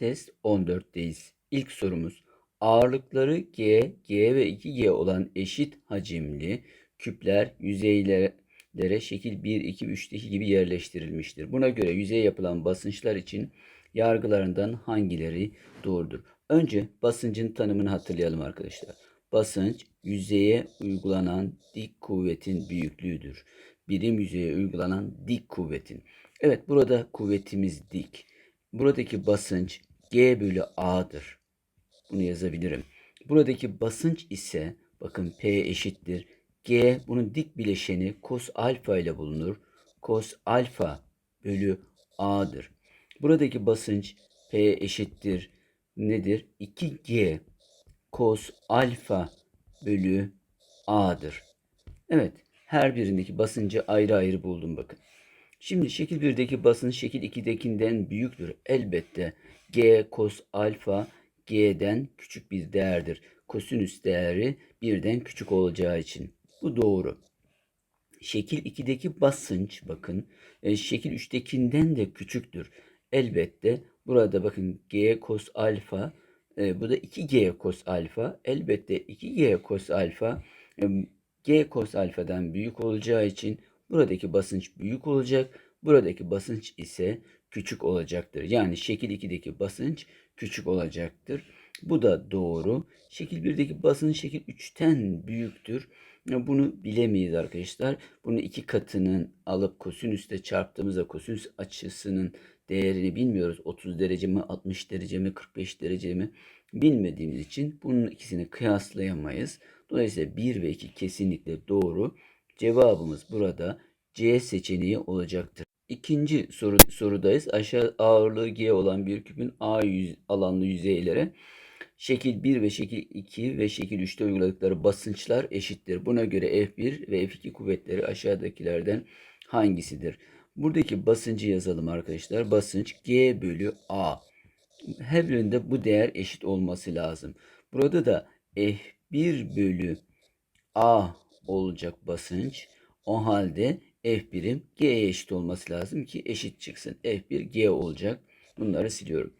Test 14'teyiz. İlk sorumuz. Ağırlıkları G, G ve 2G olan eşit hacimli küpler yüzeylere şekil 1, 2, 3'teki gibi yerleştirilmiştir. Buna göre yüzeye yapılan basınçlar için yargılarından hangileri doğrudur? Önce basıncın tanımını hatırlayalım arkadaşlar. Basınç yüzeye uygulanan dik kuvvetin büyüklüğüdür. Birim yüzeye uygulanan dik kuvvetin. Evet burada kuvvetimiz dik. Buradaki basınç G bölü A'dır. Bunu yazabilirim. Buradaki basınç ise bakın P eşittir. G bunun dik bileşeni cos alfa ile bulunur. Cos alfa bölü A'dır. Buradaki basınç P eşittir. Nedir? 2G cos alfa bölü A'dır. Evet. Her birindeki basıncı ayrı ayrı buldum bakın. Şimdi şekil 1'deki basınç şekil 2'dekinden büyüktür. Elbette G cos alfa G'den küçük bir değerdir. Kosinüs değeri birden küçük olacağı için. Bu doğru. Şekil 2'deki basınç bakın e, şekil 3'tekinden de küçüktür. Elbette burada bakın G cos alfa e, bu da 2G cos alfa. Elbette 2G cos alfa e, G cos alfadan büyük olacağı için buradaki basınç büyük olacak. Buradaki basınç ise küçük olacaktır. Yani şekil 2'deki basınç küçük olacaktır. Bu da doğru. Şekil 1'deki basınç şekil 3'ten büyüktür. Bunu bilemeyiz arkadaşlar. Bunu iki katının alıp kosinüsle çarptığımızda kosinüs açısının değerini bilmiyoruz. 30 derece mi, 60 derece mi, 45 derece mi bilmediğimiz için bunun ikisini kıyaslayamayız. Dolayısıyla 1 ve 2 kesinlikle doğru. Cevabımız burada C seçeneği olacaktır. İkinci soru, sorudayız. Aşağı ağırlığı G olan bir küpün A yüz, alanlı yüzeylere şekil 1 ve şekil 2 ve şekil 3'te uyguladıkları basınçlar eşittir. Buna göre F1 ve F2 kuvvetleri aşağıdakilerden hangisidir? Buradaki basıncı yazalım arkadaşlar. Basınç G bölü A. Her birinde bu değer eşit olması lazım. Burada da F1 bölü A olacak basınç. O halde F1'im G'ye eşit olması lazım ki eşit çıksın. F1 G olacak. Bunları siliyorum.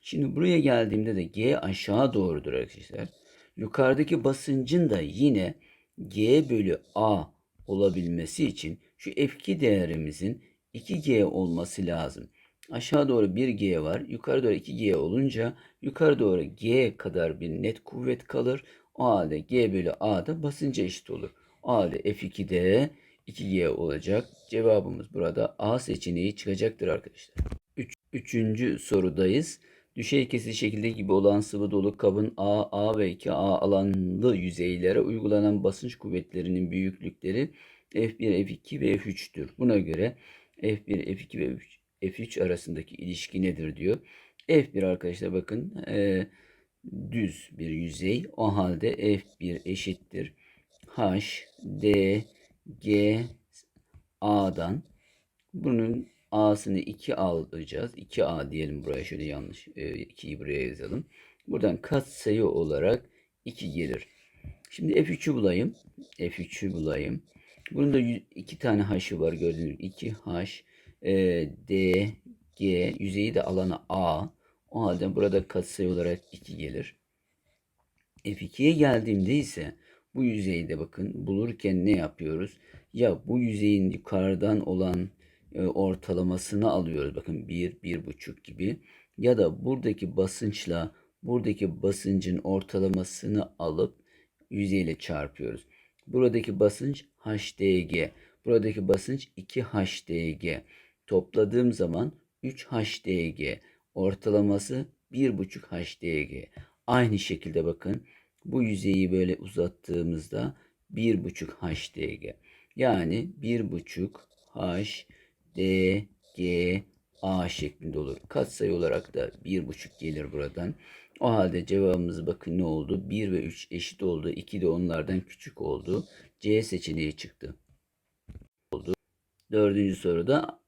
Şimdi buraya geldiğimde de G aşağı doğrudur arkadaşlar. Yukarıdaki basıncın da yine G bölü A olabilmesi için şu F2 değerimizin 2G olması lazım. Aşağı doğru 1G var. Yukarı doğru 2G olunca yukarı doğru G kadar bir net kuvvet kalır. O halde G bölü A da basınca eşit olur. O halde F2'de 2G olacak. Cevabımız burada A seçeneği çıkacaktır arkadaşlar. Üç, üçüncü sorudayız. Düşey kesili şekilde gibi olan sıvı dolu kabın A, A ve 2A alanlı yüzeylere uygulanan basınç kuvvetlerinin büyüklükleri F1, F2 ve F3'tür. Buna göre F1, F2 ve F3 arasındaki ilişki nedir diyor. F1 arkadaşlar bakın e, düz bir yüzey. O halde F1 eşittir. H, D, G, A'dan bunun A'sını 2 alacağız. 2A diyelim buraya şöyle yanlış 2'yi buraya yazalım. Buradan katsayı olarak 2 gelir. Şimdi F3'ü bulayım. F3'ü bulayım. Bunun da iki tane H'ı var gördüğünüz gibi. 2H, e, D, G, yüzeyi de alana A. O halde burada katsayı olarak 2 gelir. F2'ye geldiğimde ise bu yüzeyde bakın bulurken ne yapıyoruz? Ya bu yüzeyin yukarıdan olan e, ortalamasını alıyoruz. Bakın 1, 1,5 gibi. Ya da buradaki basınçla buradaki basıncın ortalamasını alıp yüzeyle çarpıyoruz. Buradaki basınç HDG. Buradaki basınç 2 HDG. Topladığım zaman 3 HDG. Ortalaması 1,5 HDG. Aynı şekilde bakın bu yüzeyi böyle uzattığımızda 1,5 HDG. Yani 1,5 HDG A şeklinde olur. Katsayı olarak da 1,5 gelir buradan. O halde cevabımız bakın ne oldu? 1 ve 3 eşit oldu. 2 de onlardan küçük oldu. C seçeneği çıktı. Oldu. Dördüncü soruda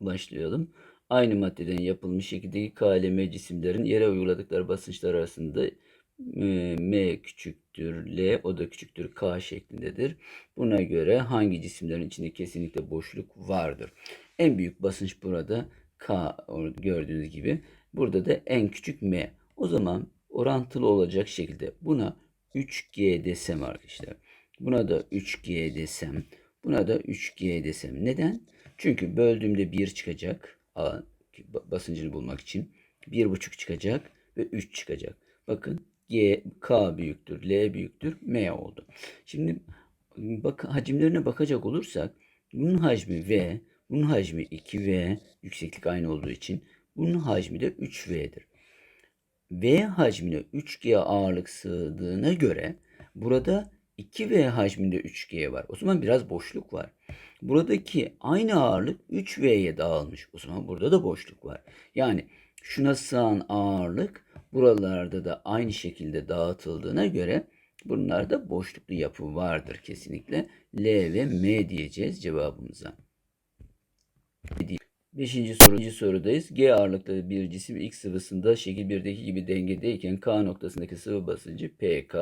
başlayalım. Aynı maddeden yapılmış şekildeki KLM cisimlerin yere uyguladıkları basınçlar arasında M küçüktür L o da küçüktür K şeklindedir. Buna göre hangi cisimlerin içinde kesinlikle boşluk vardır? En büyük basınç burada K gördüğünüz gibi Burada da en küçük m. O zaman orantılı olacak şekilde buna 3G desem arkadaşlar. Buna da 3G desem. Buna da 3G desem. Neden? Çünkü böldüğümde 1 çıkacak. Basıncını bulmak için. 1,5 çıkacak ve 3 çıkacak. Bakın G, K büyüktür, L büyüktür, M oldu. Şimdi bak, hacimlerine bakacak olursak bunun hacmi V, bunun hacmi 2V, yükseklik aynı olduğu için bunun hacmi de 3V'dir. V hacmine 3G ağırlık sığdığına göre burada 2V hacminde 3G var. O zaman biraz boşluk var. Buradaki aynı ağırlık 3V'ye dağılmış. O zaman burada da boşluk var. Yani şuna sığan ağırlık buralarda da aynı şekilde dağıtıldığına göre bunlarda boşluklu yapı vardır kesinlikle. L ve M diyeceğiz cevabımıza. Beşinci soru, sorudayız. G ağırlıklı bir cisim X sıvısında şekil 1'deki gibi dengedeyken K noktasındaki sıvı basıncı PK,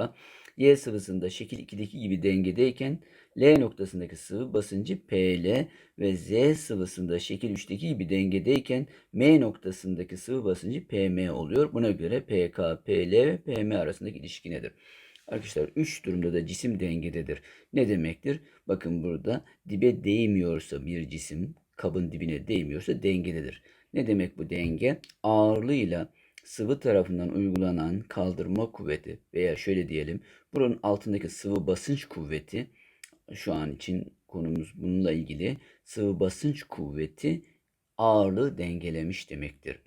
Y sıvısında şekil 2'deki gibi dengedeyken L noktasındaki sıvı basıncı PL ve Z sıvısında şekil 3'teki gibi dengedeyken M noktasındaki sıvı basıncı PM oluyor. Buna göre PK, PL ve PM arasındaki ilişki nedir? Arkadaşlar 3 durumda da cisim dengededir. Ne demektir? Bakın burada dibe değmiyorsa bir cisim kabın dibine değmiyorsa dengededir. Ne demek bu denge? Ağırlığıyla sıvı tarafından uygulanan kaldırma kuvveti veya şöyle diyelim buranın altındaki sıvı basınç kuvveti şu an için konumuz bununla ilgili sıvı basınç kuvveti ağırlığı dengelemiş demektir.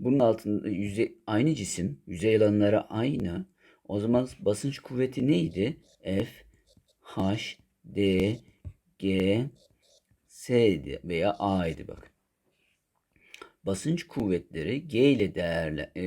Bunun altında yüzey, aynı cisim yüzey alanları aynı. O zaman basınç kuvveti neydi? F, H, D, G, S'ydi veya A'ydı bak. Basınç kuvvetleri G ile değerle, e,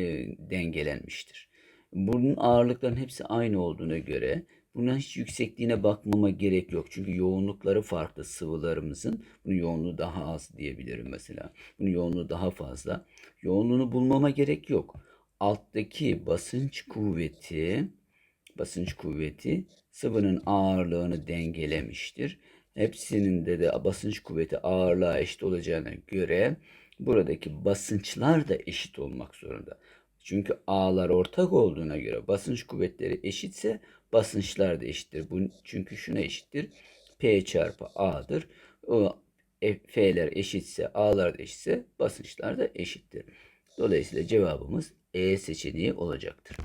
dengelenmiştir. Bunun ağırlıkların hepsi aynı olduğuna göre buna hiç yüksekliğine bakmama gerek yok. Çünkü yoğunlukları farklı sıvılarımızın. Bunun yoğunluğu daha az diyebilirim mesela. Bunun yoğunluğu daha fazla. Yoğunluğunu bulmama gerek yok. Alttaki basınç kuvveti basınç kuvveti sıvının ağırlığını dengelemiştir. Hepsinin de, de basınç kuvveti ağırlığa eşit olacağına göre buradaki basınçlar da eşit olmak zorunda. Çünkü A'lar ortak olduğuna göre basınç kuvvetleri eşitse basınçlar da eşittir. Bu çünkü şuna eşittir. P çarpı A'dır. O F'ler eşitse, A'lar da eşitse basınçlar da eşittir. Dolayısıyla cevabımız E seçeneği olacaktır.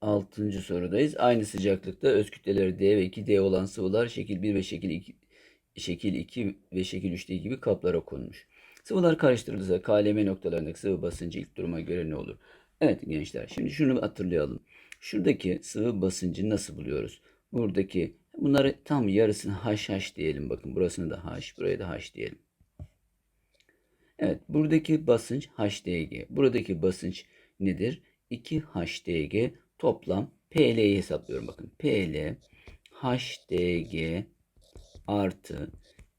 Altıncı sorudayız. Aynı sıcaklıkta öz kütleleri D ve 2D olan sıvılar şekil 1 ve şekil 2, şekil 2 ve şekil 3'te gibi kaplara konmuş. Sıvılar karıştırılırsa KLM noktalarındaki sıvı basıncı ilk duruma göre ne olur? Evet gençler şimdi şunu hatırlayalım. Şuradaki sıvı basıncı nasıl buluyoruz? Buradaki bunları tam yarısını HH diyelim. Bakın burasını da H, buraya da H diyelim. Evet buradaki basınç HDG. Buradaki basınç nedir? 2 HDG toplam PL'yi hesaplıyorum. Bakın PL HDG artı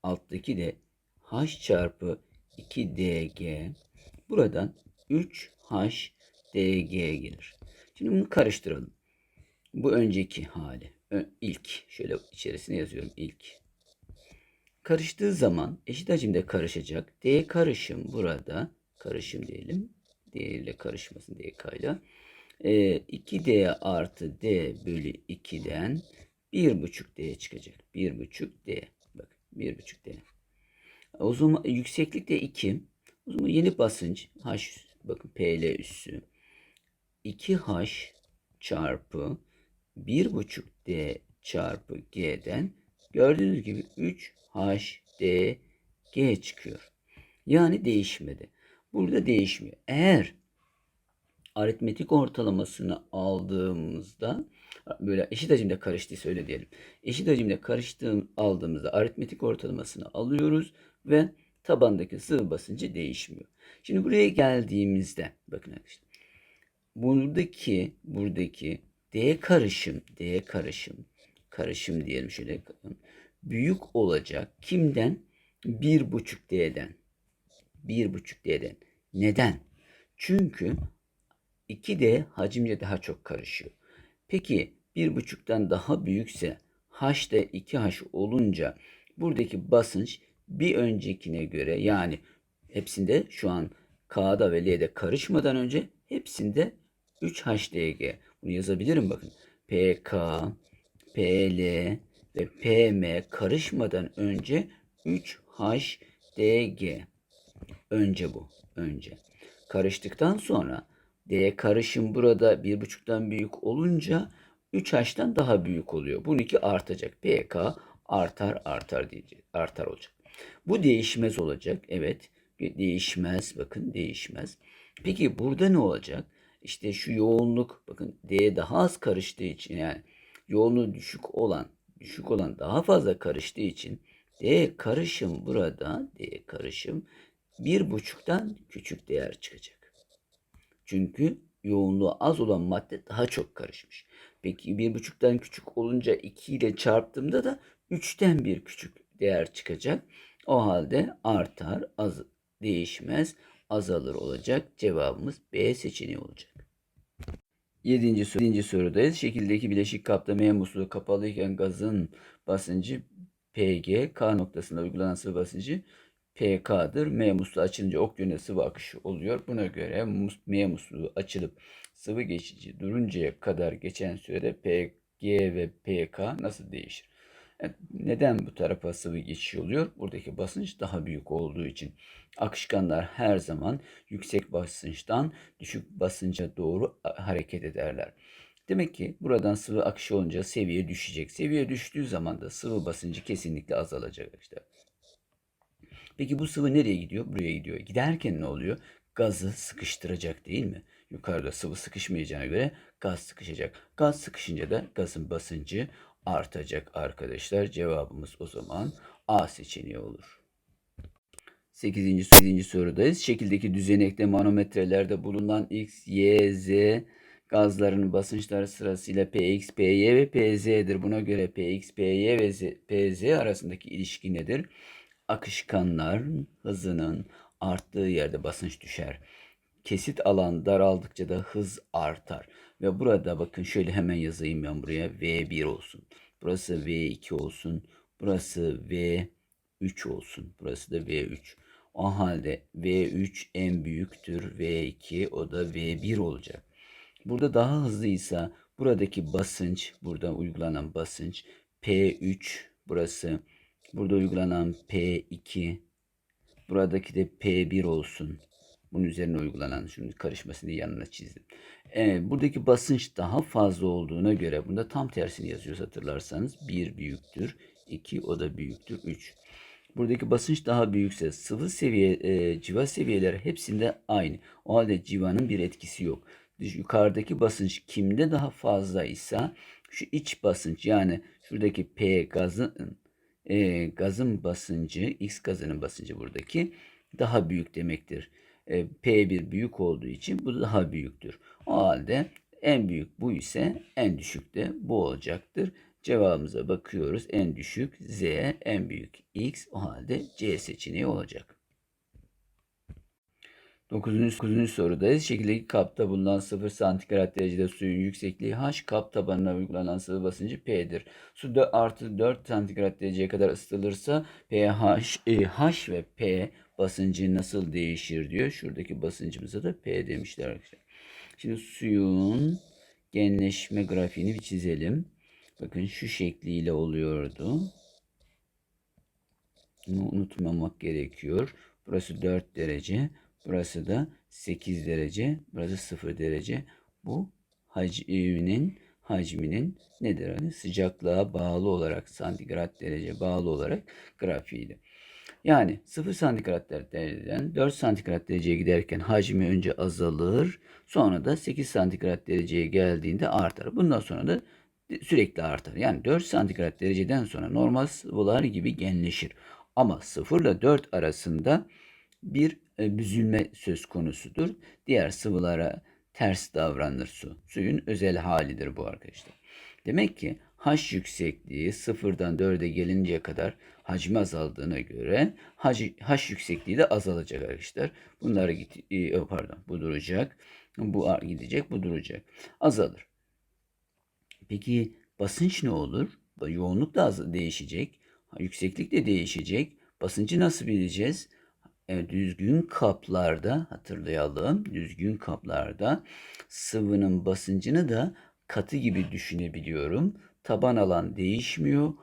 alttaki de H çarpı 2DG buradan 3HDG gelir. Şimdi bunu karıştıralım. Bu önceki hali. ilk. Şöyle içerisine yazıyorum ilk. Karıştığı zaman eşit hacimde karışacak. D karışım burada. Karışım diyelim. D ile karışmasın DK ile. 2D artı D bölü 2'den 1,5D çıkacak. 1,5D. Bak 1,5D. O zaman yükseklik de 2. O zaman yeni basınç H bakın PL üssü 2H çarpı 1,5D çarpı G'den gördüğünüz gibi 3HDG çıkıyor. Yani değişmedi. Burada değişmiyor. Eğer aritmetik ortalamasını aldığımızda böyle eşit hacimde karıştıysa öyle diyelim. Eşit hacimde karıştığım aldığımızda aritmetik ortalamasını alıyoruz ve tabandaki sıvı basıncı değişmiyor. Şimdi buraya geldiğimizde bakın arkadaşlar. Buradaki buradaki D karışım D karışım karışım diyelim şöyle büyük olacak kimden? 1.5D'den. 1.5D'den. Neden? Çünkü 2D hacimce daha çok karışıyor. Peki 1.5'tan daha büyükse H de 2H olunca buradaki basınç bir öncekine göre yani hepsinde şu an K'da ve L'de karışmadan önce hepsinde 3 HDG. Bunu yazabilirim bakın. PK, PL ve PM karışmadan önce 3 HDG. Önce bu. Önce. Karıştıktan sonra D karışım burada 1.5'tan büyük olunca 3H'tan daha büyük oluyor. Bununki artacak. PK artar artar diyecek. Artar olacak. Bu değişmez olacak. Evet. Değişmez. Bakın değişmez. Peki burada ne olacak? İşte şu yoğunluk bakın D daha az karıştığı için yani yoğunluğu düşük olan düşük olan daha fazla karıştığı için D karışım burada D karışım bir buçuktan küçük değer çıkacak. Çünkü yoğunluğu az olan madde daha çok karışmış. Peki bir buçuktan küçük olunca 2 ile çarptığımda da 3'ten bir küçük değer çıkacak. O halde artar, az değişmez, azalır olacak. Cevabımız B seçeneği olacak. Yedinci, soru, yedinci sorudayız. Şekildeki bileşik kapta M musluğu kapalıyken gazın basıncı PG, K noktasında uygulanan sıvı basıncı PK'dır. M musluğu açılınca ok yönüne sıvı akışı oluyor. Buna göre mus- M musluğu açılıp sıvı geçici duruncaya kadar geçen sürede PG ve PK nasıl değişir? Evet, neden bu tarafa sıvı geçiş oluyor? Buradaki basınç daha büyük olduğu için. Akışkanlar her zaman yüksek basınçtan düşük basınca doğru hareket ederler. Demek ki buradan sıvı akışı olunca seviye düşecek. Seviye düştüğü zaman da sıvı basıncı kesinlikle azalacak işte. Peki bu sıvı nereye gidiyor? Buraya gidiyor. Giderken ne oluyor? Gazı sıkıştıracak değil mi? Yukarıda sıvı sıkışmayacağına göre gaz sıkışacak. Gaz sıkışınca da gazın basıncı artacak arkadaşlar. Cevabımız o zaman A seçeneği olur. 8. 8. sorudayız. Şekildeki düzenekte manometrelerde bulunan X, Y, Z gazların basınçları sırasıyla Px, Py ve Pz'dir. Buna göre Px, Py ve Z, Pz arasındaki ilişki nedir? Akışkanların hızının arttığı yerde basınç düşer. Kesit alan daraldıkça da hız artar. Ve burada bakın şöyle hemen yazayım ben buraya. V1 olsun. Burası V2 olsun. Burası V3 olsun. Burası da V3. O halde V3 en büyüktür. V2 o da V1 olacak. Burada daha hızlıysa buradaki basınç, burada uygulanan basınç P3 burası. Burada uygulanan P2 buradaki de P1 olsun. Bunun üzerine uygulanan şimdi karışmasını yanına çizdim. Evet, buradaki basınç daha fazla olduğuna göre bunda tam tersini yazıyoruz hatırlarsanız. 1 büyüktür, 2 o da büyüktür, 3. Buradaki basınç daha büyükse sıvı seviye, e, civa seviyeleri hepsinde aynı. O halde civanın bir etkisi yok. Yukarıdaki basınç kimde daha fazlaysa şu iç basınç yani şuradaki P gazın e, gazın basıncı, X gazının basıncı buradaki daha büyük demektir. E, P1 büyük olduğu için bu daha büyüktür. O halde en büyük bu ise en düşük de bu olacaktır. Cevabımıza bakıyoruz. En düşük Z, en büyük X. O halde C seçeneği olacak. 9. 9. sorudayız. Şekildeki kapta bulunan 0 santigrat derecede suyun yüksekliği H, kap tabanına uygulanan sıvı basıncı P'dir. Su artı 4 santigrat dereceye kadar ısıtılırsa pH, e, H ve P basıncı nasıl değişir diyor. Şuradaki basıncımıza da P demişler arkadaşlar. Şimdi suyun genleşme grafiğini bir çizelim. Bakın şu şekliyle oluyordu. Bunu unutmamak gerekiyor. Burası 4 derece. Burası da 8 derece. Burası 0 derece. Bu hacminin hacminin nedir? Hani sıcaklığa bağlı olarak santigrat derece bağlı olarak grafiğiydi. Yani 0 santigrat dereceden 4 santigrat dereceye giderken hacmi önce azalır. Sonra da 8 santigrat dereceye geldiğinde artar. Bundan sonra da sürekli artar. Yani 4 santigrat dereceden sonra normal sıvılar gibi genleşir. Ama 0 ile 4 arasında bir e, büzülme söz konusudur. Diğer sıvılara ters davranır su. Suyun özel halidir bu arkadaşlar. Demek ki H yüksekliği sıfırdan 4'e gelinceye kadar hacmi azaldığına göre H, H yüksekliği de azalacak arkadaşlar. Bunları git e, pardon bu duracak. Bu gidecek, bu duracak. Azalır. Peki basınç ne olur? Yoğunluk da az değişecek. Yükseklik de değişecek. Basıncı nasıl bileceğiz? Evet, düzgün kaplarda hatırlayalım. Düzgün kaplarda sıvının basıncını da katı gibi düşünebiliyorum. Taban alan değişmiyor.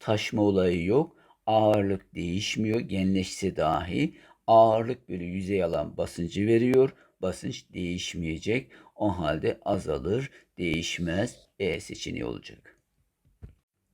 Taşma olayı yok. Ağırlık değişmiyor. Genleşse dahi ağırlık bölü yüzey alan basıncı veriyor. Basınç değişmeyecek. O halde azalır, değişmez. E seçeneği olacak.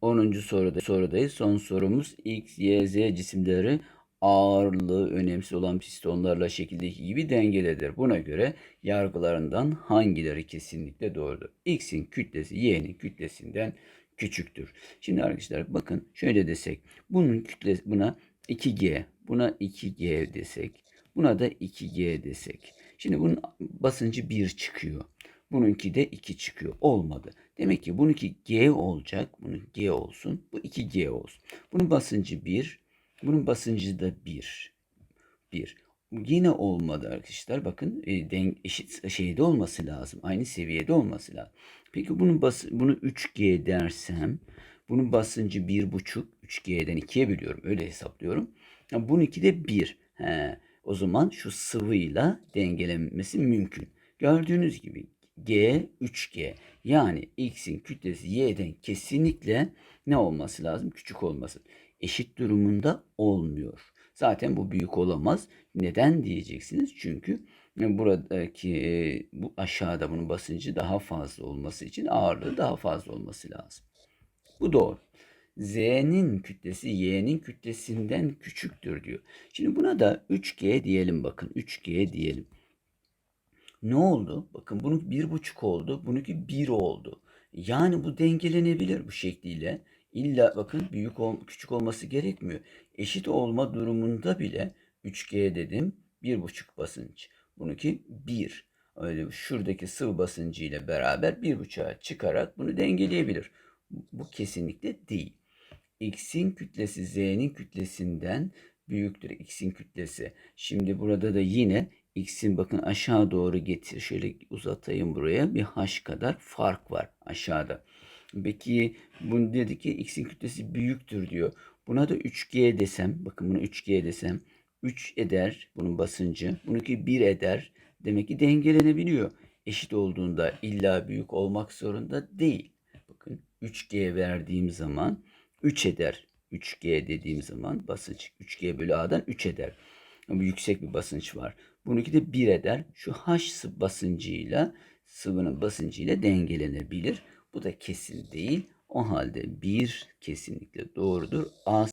10. soruda sorudayız. Son sorumuz X, Y, Z cisimleri ağırlığı önemsiz olan pistonlarla şekildeki gibi dengelidir. Buna göre yargılarından hangileri kesinlikle doğrudur? X'in kütlesi Y'nin kütlesinden küçüktür. Şimdi arkadaşlar bakın şöyle desek. Bunun kütlesi buna 2G, buna 2G desek. Buna da 2G desek. Şimdi bunun basıncı 1 çıkıyor. Bununki de 2 çıkıyor. Olmadı. Demek ki bununki G olacak. Bunun G olsun. Bu 2G olsun. Bunun basıncı 1. Bunun basıncı da 1. 1. Yine olmadı arkadaşlar. Bakın e, denk, eşit şeyde olması lazım. Aynı seviyede olması lazım. Peki bunun bas bunu 3G dersem bunun basıncı 1,5 3G'den 2'ye bölüyorum. Öyle hesaplıyorum. Ya bununki de 1. He, o zaman şu sıvıyla dengelenmesi mümkün. Gördüğünüz gibi G 3G yani X'in kütlesi Y'den kesinlikle ne olması lazım? Küçük olması. Eşit durumunda olmuyor. Zaten bu büyük olamaz. Neden diyeceksiniz? Çünkü buradaki e, bu aşağıda bunun basıncı daha fazla olması için ağırlığı daha fazla olması lazım. Bu doğru. Z'nin kütlesi Y'nin kütlesinden küçüktür diyor. Şimdi buna da 3G diyelim bakın. 3G diyelim. Ne oldu? Bakın bunun bir buçuk oldu. Bununki bir oldu. Yani bu dengelenebilir bu şekliyle. İlla bakın büyük ol, küçük olması gerekmiyor. Eşit olma durumunda bile 3G dedim. Bir buçuk basınç. Bununki 1. Öyle şuradaki sıvı basıncı ile beraber bir buçuğa çıkarak bunu dengeleyebilir. Bu kesinlikle değil. X'in kütlesi Z'nin kütlesinden büyüktür. X'in kütlesi. Şimdi burada da yine X'in bakın aşağı doğru getir. Şöyle uzatayım buraya. Bir H kadar fark var aşağıda. Peki bunu dedi ki X'in kütlesi büyüktür diyor. Buna da 3G desem. Bakın bunu 3G desem. 3 eder bunun basıncı. Bununki 1 eder. Demek ki dengelenebiliyor. Eşit olduğunda illa büyük olmak zorunda değil. Bakın 3G verdiğim zaman 3 eder. 3G dediğim zaman basınç 3G bölü A'dan 3 eder. Ama yüksek bir basınç var. Bununki de 1 eder. Şu H basıncıyla sıvının basıncıyla dengelenebilir. Bu da kesin değil. O halde 1 kesinlikle doğrudur. A